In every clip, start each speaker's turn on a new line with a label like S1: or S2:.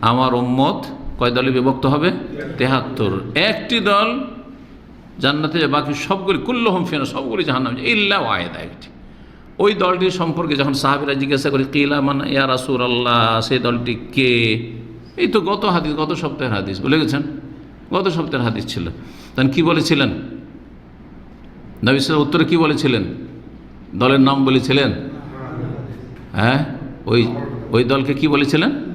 S1: আমার উম্মত কয় দলে বিভক্ত হবে? তেহাত্তর। একটি দল জান্নাতে বাকি সবগুলি, কুল্লহম ফেনা, সবগুলি জাহান্নাম, ইল্লা ওয়াহেদা একটি। ওই দলটির সম্পর্কে যখন সাহাবিরা জিজ্ঞাসা করে, কিলা মান ইয়া রাসুল আল্লাহ সেই দলটি কে? এই তো গত হাদিস, গত সপ্তাহের হাদিস বলে গেছেন? গত সপ্তাহের হাদিস ছিল। তখন কি বলেছিলেন? নবী উত্তরে কি বলেছিলেন? দলের নাম বলেছিলেন? হ্যাঁ? ওই ওই দলকে কি বলেছিলেন?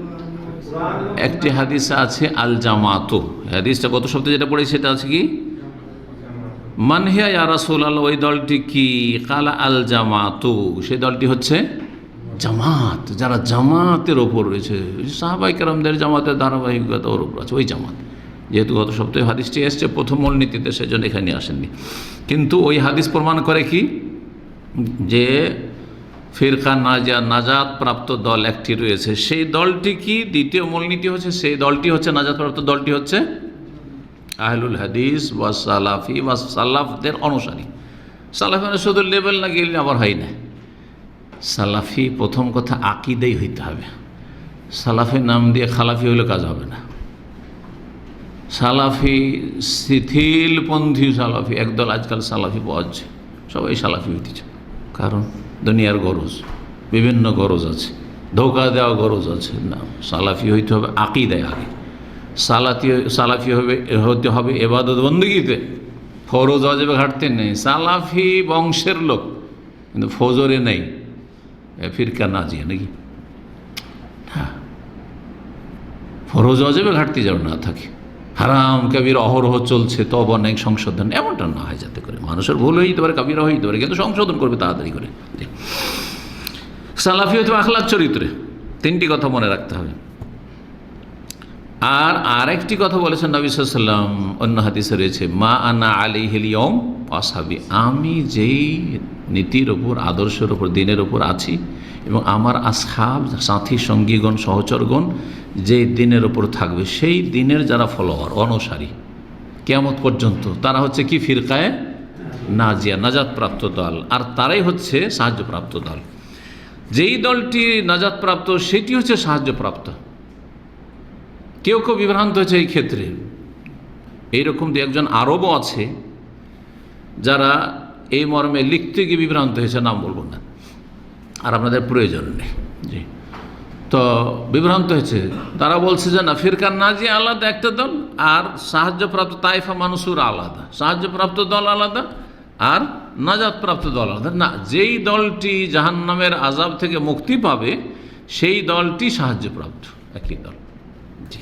S1: একটি হাদিস আছে আল জামাতো হাদিসটা গত সপ্তাহে যেটা পড়েছি, সেটা আছে কি? মানহিয়া রাসুল ওই দলটি কি? কালা আল জামাতু সেই দলটি হচ্ছে জামাত। যারা জামাতের ওপর রয়েছে সাহাবাই কেরামদের জামাতের ধারাবাহিকতা ওর উপর আছে, ওই জামাত। যেহেতু গত সপ্তাহে হাদিসটি এসছে, প্রথম মূলনীতিতে সেজন্য এখানে আসেননি। কিন্তু ওই হাদিস প্রমাণ করে কি? যে ফিরকা নাজা নাজাদ প্রাপ্ত দল একটি রয়েছে। সেই দলটি কি? দ্বিতীয় মূলনীতি হচ্ছে সেই দলটি হচ্ছে নাজাদ প্রাপ্ত দলটি হচ্ছে আহলুল হাদিস বা সালাফি বা সালাফদের অনুসারী। সালাফি মানে শুধু লেবেল না গেলে আবার হয় না? সালাফি প্রথম কথা আকিদেই হইতে হবে। সালাফি নাম দিয়ে খালাফি হইলে কাজ হবে না। সালাফি শিথিলপন্থী সালাফি, একদল আজকাল সালাফি পাওয়া যাচ্ছে। সবাই সালাফি হইতেছে কারণ দুনিয়ার গরজ, বিভিন্ন গরজ আছে। ধোকা দেওয়া গরজ আছে। না, সালাফি হইতে হবে আকিদায় আগে। সালাফি সালাফি হবে হতে হবে এবাদত বন্দীতে ফরজ অজেবে ঘাটতে নেই। সালাফি বংশের লোক, কিন্তু ফজরে নেই। ফিরকা না জিয়ে নাকি? হ্যাঁ ফরজ অজেবে ঘাটতি যেন না থাকে। হারাম, কাবির অহরহ চলছে তব অনেক সংশোধন, এমনটা না হয় যাতে করে। মানুষের ভুল হইতে পারে কাবিরা হইতে পারে, কিন্তু সংশোধন করবে তাড়াতাড়ি করে। সালাফি হতে আখলাক চরিত্রে, তিনটি কথা মনে রাখতে হবে। আর আরেকটি কথা বলেছেন নবী অন্য হাদিসে রয়েছে, মা আনা আলী হেলিয়ম অসাবি আমি যেই নীতির ওপর, আদর্শের ওপর, দিনের ওপর আছি এবং আমার আসহাব, সাথী, সঙ্গীগণ, সহচরগণ যে দিনের ওপর থাকবে, সেই দিনের যারা ফলোয়ার, অনুসারী কেমত পর্যন্ত, তারা হচ্ছে কি ফিরকায় নাজিয়া নাজাদপ্রাপ্ত দল। আর তারাই হচ্ছে সাহায্যপ্রাপ্ত দল। যেই দলটি নাজাদপ্রাপ্ত সেটি হচ্ছে সাহায্যপ্রাপ্ত। কেউ কেউ বিভ্রান্ত হয়েছে এই ক্ষেত্রে। এইরকম দু একজন আরবও আছে, যারা এই মর্মে লিখতে গিয়ে বিভ্রান্ত হয়েছে, নাম বলব না। আর আপনাদের প্রয়োজন নেই। জি। তো বিভ্রান্ত হয়েছে। তারা বলছে যে না ফিরকার নাজি আলাদা একটা দল আর সাহায্যপ্রাপ্ত তাইফা মানুষুর আলাদা। সাহায্যপ্রাপ্ত দল আলাদা আর নাজাদপ্রাপ্ত দল আলাদা। না যেই দলটি জাহান্নামের আজাব থেকে মুক্তি পাবে সেই দলটি সাহায্যপ্রাপ্ত একই দল। জি।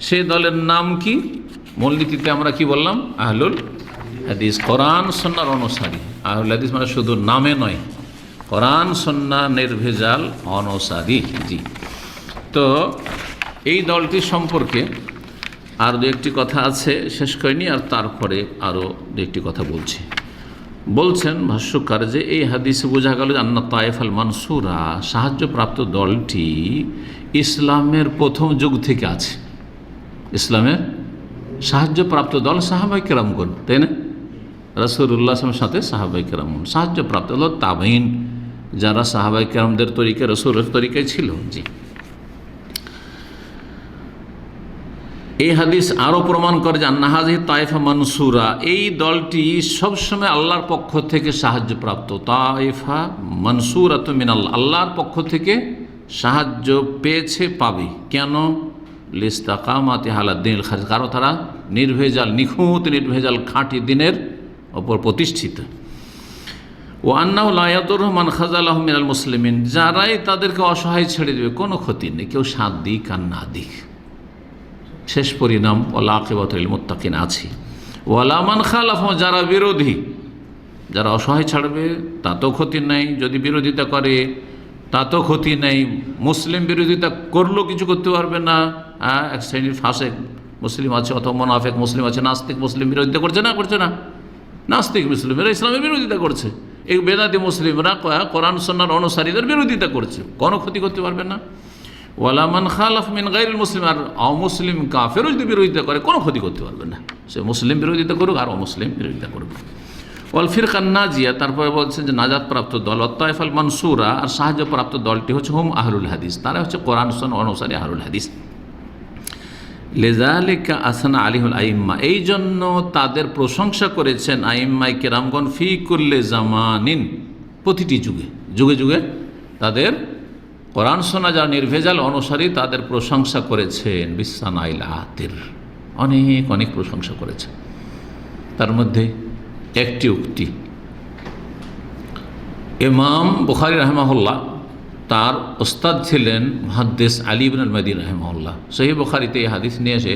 S1: সেই দলের নাম কি? মূলনীতিতে আমরা কি বললাম? আহলুল হাদিস কোরআন সন্ন্যার অনুসারী। আহলুল হাদিস মানে শুধু নামে নয়। কোরআন, সন্না, নির্ভেজাল অনসারী জি তো এই দলটি সম্পর্কে আর দু একটি কথা আছে, শেষ করিনি, আর তারপরে আরও দু একটি কথা বলছি। বলছেন ভাষ্যকার যে এই হাদিসে বোঝা গেল আন্না তায়েফ আল মানসুরা, সাহায্যপ্রাপ্ত দলটি ইসলামের প্রথম যুগ থেকে আছে। ইসলামের সাহায্যপ্রাপ্ত দল সাহাবাই কেরামগণ, তাই না? রসুল্লাহ সাথে সাহাবাই কেরামগণ, সাহায্যপ্রাপ্ত দল তাবাইন যারা সাহাবাই কেরামদের তরিকে রসুলের তরিকায় ছিল, জি। এই হাদিস আরও প্রমাণ করে যে আন্নাহাজি তাইফা মনসুরা, এই দলটি সবসময় আল্লাহর পক্ষ থেকে সাহায্যপ্রাপ্ত। তাইফা মনসুরা তো মিনাল, আল্লাহর পক্ষ থেকে সাহায্য পেয়েছে, পাবে। কেন? লিস্তাকামাতে হালাদ্দিন খাজ কারও তারা নির্ভেজাল, নিখুঁত নির্ভেজাল খাঁটি দিনের ওপর প্রতিষ্ঠিত। ও আন্নাউ লায়াতুর রহমান খাজাল আহমিন আল মুসলিমিন। যারাই তাদেরকে অসহায় ছেড়ে দেবে, কোনো ক্ষতি নেই। কেউ সাত দিক আর না দিক। শেষ পরিণাম ওলা আকিবাতুল মোত্তাকিন, আছে। ওয়ালামান খালাফ যারা বিরোধী, যারা অসহায় ছাড়বে, তাতেও ক্ষতি নেই। যদি বিরোধিতা করে, তাতেও ক্ষতি নেই। মুসলিম বিরোধিতা করলেও কিছু করতে পারবে না। হ্যাঁ এক শ্রেণির ফাঁসেক মুসলিম আছে অথবা মোনাফেক মুসলিম আছে, নাস্তিক মুসলিম বিরোধিতা করছে না করছে না। নাস্তিক মুসলিমেরা ইসলামের বিরোধিতা করছে। এই বেদাতি মুসলিমরা কোরআন সন্ন্যার অনুসারীদের বিরোধিতা করছে। কোনো ক্ষতি করতে পারবে না। ওয়ালামান খালাফ মিন গাইরুল মুসলিম, আর অমুসলিম কাফেরও যদি বিরোধিতা করে, কোনো ক্ষতি করতে পারবে না। সে মুসলিম বিরোধিতা করুক, আর অমুসলিম বিরোধিতা করুক। ওয়াল ফিরকান নাজিয়া, তারপরে বলছেন যে নাজাদপ্রাপ্ত দল অত্তাইফাল মানসুরা, আর সাহায্যপ্রাপ্ত দলটি হচ্ছে হোম আহরুল হাদিস। তারা হচ্ছে কোরআন সন অনুসারী আহরুল হাদিস। লেজালেকা আসানা আলিহুল আইম্মা। এই জন্য তাদের প্রশংসা করেছেন আইম্মাই কেরামগন ফি করলে জামানিন। প্রতিটি যুগে যুগে যুগে তাদের কোরআন সোনা যা নির্ভেজাল অনুসারী তাদের প্রশংসা করেছেন। বিসানাইল আতের অনেক অনেক প্রশংসা করেছেন। তার মধ্যে একটি উক্তি। ইমাম বুখারি রহমাহুল্লাহ তার ওস্তাদ ছিলেন মহাদ্দেশ আলী ইবনুল মদিন রহমউল্লাহ সহি বখারিতে এই হাদিস নিয়ে এসে